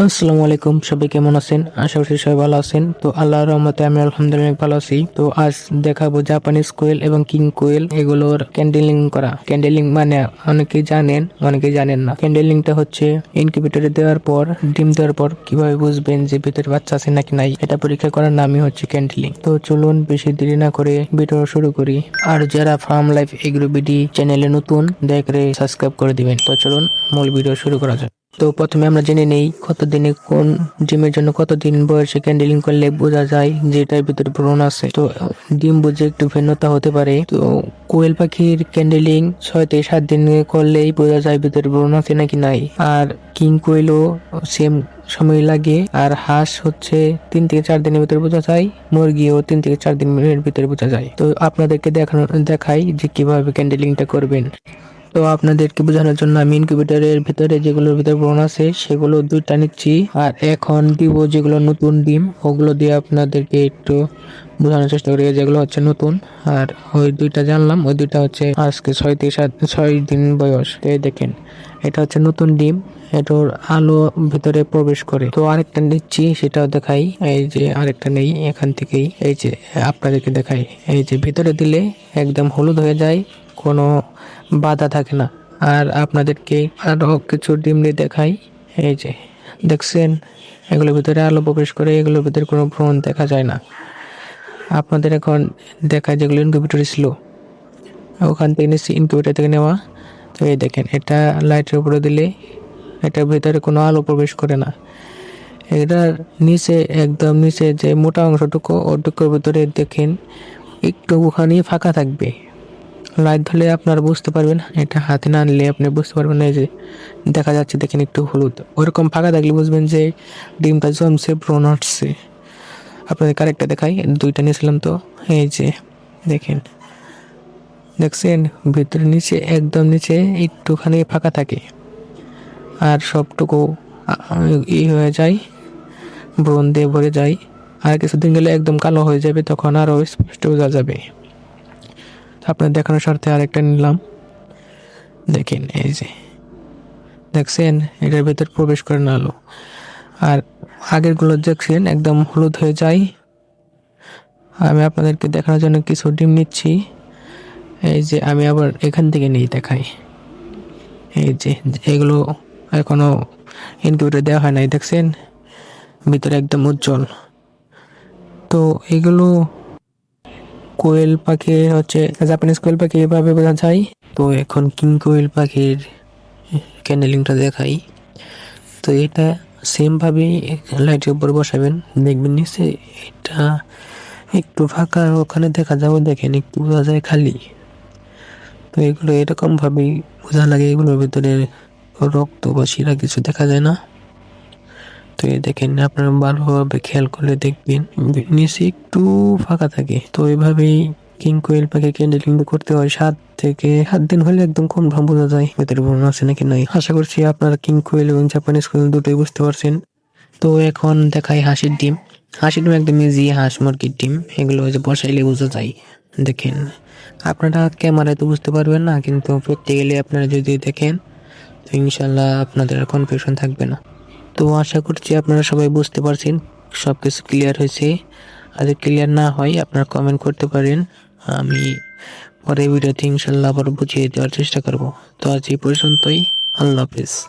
আসসালামু আলাইকুম, সবাই কেমন আছেন? আশা করি সবাই ভালো আছেন। তো আল্লাহর রহমতে আমি আলহামদুলিল্লাহ ভালো আছি। তো আজ দেখাবো জাপানিজ কোয়েল এবং কিং কোয়েল এগুলোর ক্যান্ডেলিং করা। ক্যান্ডেলিং মানে অনেকে জানেন অনেকে জানেন না। ক্যান্ডেলিংটা হচ্ছে ইনকিউবেটরে দেওয়ার পর, ডিম দেওয়ার পর কীভাবে বুঝবেন যে ভিতরে বাচ্চা আছে নাকি নাই, এটা পরীক্ষা করার নামই হচ্ছে ক্যান্ডেলিং। তো চলুন বেশি দেরি না করে ভিডিও শুরু করি। আর যারা ফার্ম লাইফ এগ্রোবিডি চ্যানেলে নতুন, দয়া করে সাবস্ক্রাইব করে দিবেন। তো চলুন মূল ভিডিও শুরু করা যাক। তো প্রথমে আমরা জেনে নেই কত দিনে কোন ডিমের জন্য কত দিন বয়সে ক্যান্ডেলিং করলে বোঝা যায় যে এটার ভিতরে ব্রণ আছে। তো, ডিম বুঝে একটু ভিন্নতা হতে পারে। তো, কোয়েল পাখির ক্যান্ডেলিং ছয় থেকে সাত দিন করলেই বোঝা যায় ভিতরে ব্রণ আছে নাকি নাই। আর কিং কোয়েলও সেম সময় লাগে। আর হাঁস হচ্ছে তিন থেকে চার দিনের ভিতরে বোঝা যায়। মুরগিও তিন থেকে চার দিনের ভিতরে বোঝা যায়। তো, আপনাদেরকে দেখানো, দেখাই যে কীভাবে ক্যান্ডেলিংটা করবেন। তো আপনাদেরকে বোঝানোর জন্য আমি ইনকিউবেটারের ভিতরে যেগুলোর ভিতরে ব্রণ আছে, সেগুলো দুইটা নিচ্ছি। আর এখন দিব যেগুলো নতুন ডিম, ওগুলো দিয়ে আপনাদেরকে একটু বোঝানোর চেষ্টা করি যেগুলো হচ্ছে নতুন। আর ওই দুইটা জানলাম, ওই দুইটা হচ্ছে আজকে ছয় থেকে সাত ছয় দিন বয়স। এই দেখেন, এটা হচ্ছে নতুন ডিম, এটার আলো ভিতরে প্রবেশ করে। তো আরেকটা নিচ্ছি, সেটাও দেখাই। এই যে আরেকটা নেই এখান থেকেই। এই যে আপনাদেরকে দেখাই। এই যে ভিতরে দিলে একদম হলুদ হয়ে যায়, কোনো বাধা থাকে না। আর আপনাদেরকে আরও কিছু ডিম দিয়ে দেখাই। এই যে, দেখছেন? এগুলোর ভিতরে আলো প্রবেশ করে, এগুলোর ভিতরে কোনো ভ্রমণ দেখা যায় না। আপনাদের এখন দেখা যেগুলো ইনকিউবেটর ছিল ওখান থেকে নিচ্ছি ইনকিউবেটর থেকে নেওয়া। তো এই দেখেন, এটা লাইটের উপরে দিলে এটার ভিতরে কোনো আলো প্রবেশ করে না। এটার নিচে, একদম নিচে যে মোটা অংশটুকু, ওটুকুর ভিতরে দেখেন একটু ওখানেই ফাঁকা থাকবে। লাইট ধরলে আপনারা বুঝতে পারবেন, এটা হাতে না আনলে আপনি বুঝতে পারবেন না যে দেখা যাচ্ছে দেখেন একটু হলুদ। ওরকম ফাঁকা থাকলে বুঝবেন যে ডিমটা জমছে, ব্রণ হচ্ছে। আপনাদের কারেক্টটা দেখাই। দুইটা নিয়েছিলাম তো। এই যে, দেখেন। দেখছেন? ভিতরে নিচে, একদম নিচে একটুখানি ফাঁকা থাকে। আর সবটুকু ই হয়ে যায়, ব্রণ দিয়ে ভরে যায়। আর কিছুদিন গেলে একদম কালো হয়ে যাবে, তখন আরও স্পষ্ট বোঝা যাবে। আপনার দেখানোর স্বার্থে আরেকটা নিলাম। দেখেন, এই যে। দেখছেন? এটার ভেতর প্রবেশ করে না আলো। আর আগেরগুলো দেখছেন একদম হলুদ হয়ে যায়। আমি আপনাদেরকে দেখানোর জন্য কিছু ডিম নিচ্ছি। এই যে আমি আবার এখান থেকে নিয়ে দেখাই। এই যে এগুলো এখনও ইনকিউবেটর দেওয়া হয় নাই, দেখছেন? ভিতরে একদম উজ্জ্বল। তো এগুলো কোয়েল পাখি হচ্ছে, জাপানিজ কোয়েল পাখি এভাবে বোঝা যায়। তো এখন কিং কোয়েল পাখির ক্যান্ডেলিংটা দেখাই। তো এটা সেমভাবেই লাইটের উপর বসাবেন। দেখবেন নিচে এটা একটু ফাঁকা ওখানে দেখা যাবে, দেখেন একটু বোঝা যায় খালি। তো এগুলো এরকমভাবেই বোঝা লাগে, এগুলোর ভিতরে রক্ত বা শিরা কিছু দেখা যায় না। তো এই দেখেন, আপনারা ভালোভাবে খেয়াল করলে দেখবেন, নিচে একটু ফাঁকা থাকে। তো এভাবেই কিং কোয়েল পাখি ক্যান্ডেলিং করতে হয়। সাত থেকে সাত দিন হলে একদম কম ভাব বোঝা যায়। ভেতরে বর্ণ আছে নাকি নাই? আশা করছি আপনারা কিং কোয়েল এবং জাপানিজ কোয়েল দুটোই বুঝতে পারছেন। তো এখন দেখাই হাঁসের ডিম। হাঁসের ডিম একদম ইজি হাঁস মুরগির ডিম। এগুলো যে বসাইলে বোঝা যায়। দেখেন, আপনারা ক্যামেরায় তো বুঝতে পারবেন না, কিন্তু প্র্যাকটিক্যালি আপনারা যদি দেখেন, তো ইনশাল্লাহ আপনাদের আর কনফিউশন থাকবে না। তো আশা করছি আপনারা সবাই বুঝতে পারছেন সব কিছু ক্লিয়ার হয়েছে। আর ক্লিয়ার না হয়, আপনারা কমেন্ট করতে পারেন। আমি পরে ভিডিওতে ইনশাল্লাহ আবার বুঝিয়ে দেওয়ার চেষ্টা করব। তো আজ এই পর্যন্তই। আল্লাহ হাফিজ।